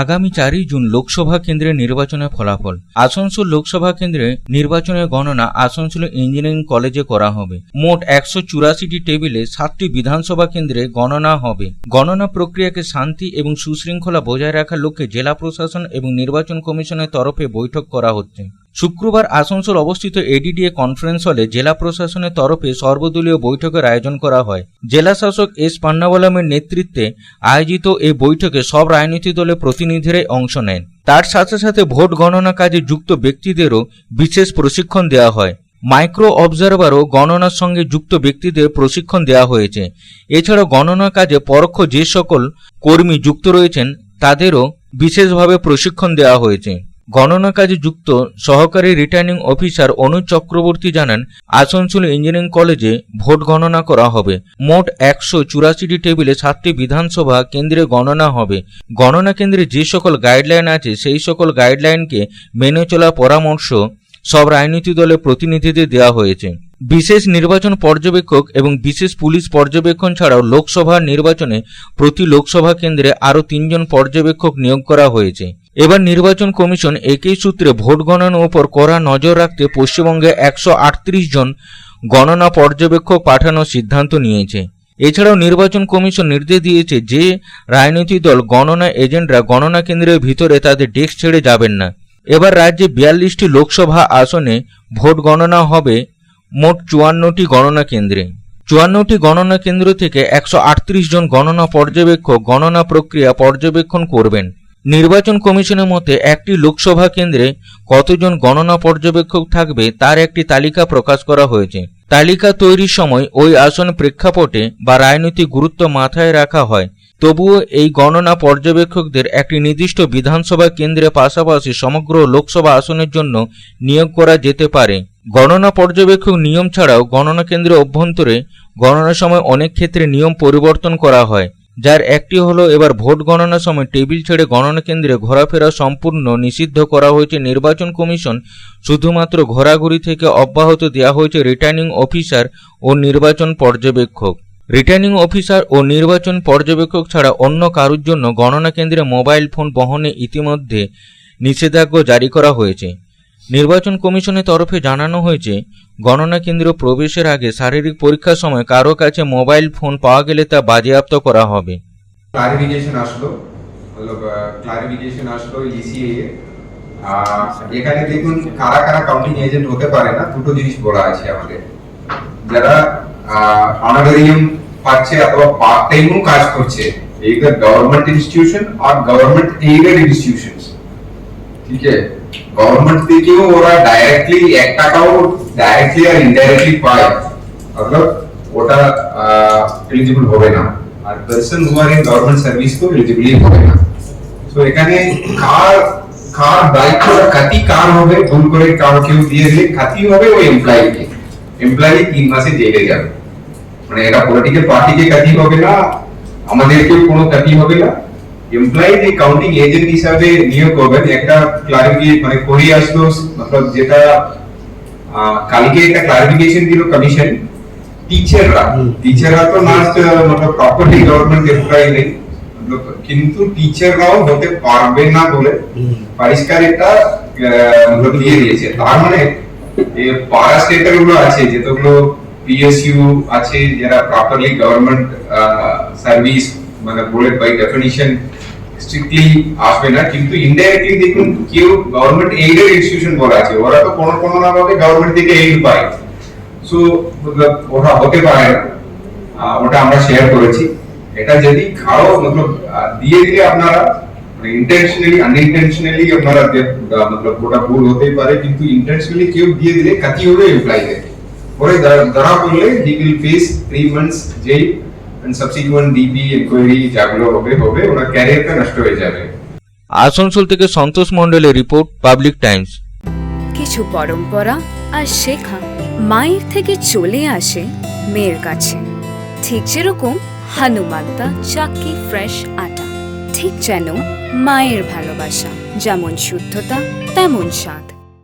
আগামী চারই জুন লোকসভা কেন্দ্রের নির্বাচনের ফলাফল। আসানসোল লোকসভা কেন্দ্রে নির্বাচনের গণনা আসানসোল ইঞ্জিনিয়ারিং কলেজে করা হবে। মোট একশো চুরাশিটি টেবিলে সাতটি বিধানসভা কেন্দ্রে গণনা হবে। গণনা প্রক্রিয়াকে শান্তি এবং সুশৃঙ্খলা বজায় রাখার লক্ষ্যে জেলা প্রশাসন এবং নির্বাচন কমিশনের তরফে বৈঠক করা হচ্ছে। শুক্রবার আসানসোল অবস্থিত এডিডিএ কনফারেন্স হলে জেলা প্রশাসনের তরফে সর্বদলীয় বৈঠকের আয়োজন করা হয়। জেলা শাসক এস পান্নাবলামের নেতৃত্বে আয়োজিত এই বৈঠকে সব রাজনৈতিক দলের প্রতিনিধিরাই অংশ নেন। তার সাথে সাথে ভোট গণনা কাজে যুক্ত ব্যক্তিদেরও বিশেষ প্রশিক্ষণ দেওয়া হয়। মাইক্রো অবজারভারও গণনার সঙ্গে যুক্ত ব্যক্তিদের প্রশিক্ষণ দেওয়া হয়েছে। এছাড়াও গণনা কাজে পরোক্ষ যে সকল কর্মী যুক্ত রয়েছেন, তাদেরও বিশেষভাবে প্রশিক্ষণ দেওয়া হয়েছে। গণনা কাজে যুক্ত সহকারী রিটার্নিং অফিসার অনুজ চক্রবর্তী জানান, আসানসোল ইঞ্জিনিয়ারিং কলেজে ভোট গণনা করা হবে। মোট একশো চুরাশিটি টেবিলে সাতটি বিধানসভা কেন্দ্রে গণনা হবে। গণনা কেন্দ্রে যে সকল গাইডলাইন আছে, সেই সকল গাইডলাইনকে মেনে চলার পরামর্শ সব রাজনীতি দলের প্রতিনিধিদের দেওয়া হয়েছে। বিশেষ নির্বাচন পর্যবেক্ষক এবং বিশেষ পুলিশ পর্যবেক্ষণ ছাড়াও লোকসভা নির্বাচনে প্রতি লোকসভা কেন্দ্রে আরও তিনজন পর্যবেক্ষক নিয়োগ করা হয়েছে। এবার নির্বাচন কমিশন একই সূত্রে ভোট গণনার উপর কড়া নজর রাখতে পশ্চিমবঙ্গে একশো আটত্রিশ জন গণনা পর্যবেক্ষক পাঠানোর সিদ্ধান্ত নিয়েছে। এছাড়াও নির্বাচন কমিশন নির্দেশ দিয়েছে যে রাজনৈতিক দল গণনা এজেন্টরা গণনা কেন্দ্রের ভিতরে তাদের ডেস্ক ছেড়ে যাবেন না। এবার রাজ্যে বিয়াল্লিশটি লোকসভা আসনে ভোট গণনা হবে মোট চুয়ান্নটি গণনা কেন্দ্রে। চুয়ান্নটি গণনা কেন্দ্র থেকে একশো আটত্রিশ জন গণনা পর্যবেক্ষক গণনা প্রক্রিয়া পর্যবেক্ষণ করবেন। নির্বাচন কমিশনের মতে একটি লোকসভা কেন্দ্রে কতজন গণনা পর্যবেক্ষক থাকবে তার একটি তালিকা প্রকাশ করা হয়েছে। তালিকা তৈরির সময় ওই আসন প্রেক্ষাপটে বা রাজনৈতিক গুরুত্ব মাথায় রাখা হয়। তবুও এই গণনা পর্যবেক্ষকদের একটি নির্দিষ্ট বিধানসভা কেন্দ্রের পাশাপাশি সমগ্র লোকসভা আসনের জন্য নিয়োগ করা যেতে পারে। গণনা পর্যবেক্ষক নিয়ম ছাড়াও গণনা কেন্দ্রের অভ্যন্তরে গণনার সময় অনেক ক্ষেত্রে নিয়ম পরিবর্তন করা হয়। যার একটি হলো, এবার ভোট গণনার সময় টেবিল ছেড়ে গণনা কেন্দ্রে ঘোরাফেরা সম্পূর্ণ নিষিদ্ধ করা হয়েছে। নির্বাচন কমিশন শুধুমাত্র ঘোরাঘুরি থেকে অব্যাহত দেওয়া হয়েছে রিটার্নিং অফিসার ও নির্বাচন পর্যবেক্ষক। রিটার্নিং অফিসার ও নির্বাচন পর্যবেক্ষক ছাড়া অন্য কারুর জন্য গণনা কেন্দ্রে মোবাইল ফোন বহনে ইতিমধ্যে নিষেধাজ্ঞা জারি করা হয়েছে। নির্বাচন কমিশনের তরফে জানানো হয়েছে, গণনা কেন্দ্র প্রবেশের আগে শারীরিক পরীক্ষার সময় কারও কাছে মোবাইল ফোন পাওয়া গেলে তা বাজেয়াপ্ত করা হবে। ক্লারিফিকেশন আসলো। ক্লারিফিকেশন আসলো ইসিএ এখানে দেখুন কারা কারা কাউন্টিং এজেন্ট হতে পারে না, দুটো জিনিস বলা আছে আমাদের। যারা অনারারিয়াম পাচ্ছে অথবা পার্ট টাইমও কাজ করছে ইনস্টিটিউশনস ঠিক আছে গভর্নমেন্ট থেকেও ওরা ডাইরেক্টলি এক টাকাও ডাইরেক্টলি আর ইনডাইরেক্টলি পায় অর্থাৎ ওটা এলিজিবল হবে না আর person who are in government service তো এলিজিবলই হবে না তো এখানে কার কার দায়িত্ব খাতি কার হবে ভুল করে কার কেউ দিয়ে দিলে খাতি হবে ওই এমপ্লয়িকে এমপ্লয়ি তিন মাসে জেলে যাবে মানে এটা পলিটিক্যাল পার্টিকে খাতি হবে না আমাদেরকেও কোনো খাতি হবে না এমপ্লয়ি যে কাউন্টিং এজেন্ট হিসাবে নিয়োগ করবেন। একটা ক্লারিফিকে মানে করি আসলো মতলব যেটা কালকে একটা ক্লারিফিকেশন দিল কমিশন টিচাররা টিচাররা তো না মতলব প্রপারলি গভর্নমেন্ট এমপ্লয়ি নেই। কিন্তু টিচাররাও হতে পারবে না বলে পরিষ্কার আহ, মতলব দিয়ে দিয়েছে। তার মানে পারা স্টেটারগুলো আছে যেগুলো পিএসইউ আছে যারা প্রপারলি গভর্নমেন্ট সার্ভিস মানে বলে বাই ডেফিনিশন স্ট্রিক্টলি আসবে না, কিন্তু ইনডাইরেক্টলি দেখুন, কেউ গভর্নমেন্ট এইডেড ইনস্টিটিউশন বলা আছে, ওরা তো কোনো কোনো না ভাবে গভর্নমেন্ট থেকে এইড পায়। সো ওরা হতে পারে না। ওটা আমরা শেয়ার করেছি। এটা যদি কারও, মতলব দিয়ে দিলে আপনারা ইন্টেনশনালি আনইনটেনশনালি আপনারা মতলব ওটা ভুল হতেই পারে, কিন্তু ইন্টেনশনালি কেউ দিয়ে দিলে কাতি হবে এমপ্লয়ীদের পরে ধরা- পড়লে he will face three months jail subsequent DP enquiry যেগুলো হবে হবে ওনার ক্যারিয়ারটা নষ্ট হয়ে যাবে আসানসোল থেকে সন্তোষ মণ্ডলের রিপোর্ট পাবলিক টাইমস কিছু পরম্পরা আর শেখা মায়ের থেকে চলে আসে মেয়ের কাছে ঠিক যেরকম হানুমান্তা চাক্কি ফ্রেশ আটা ঠিক যেন মায়ের ভালোবাসা যেমন শুদ্ধতা তেমন স্বাদ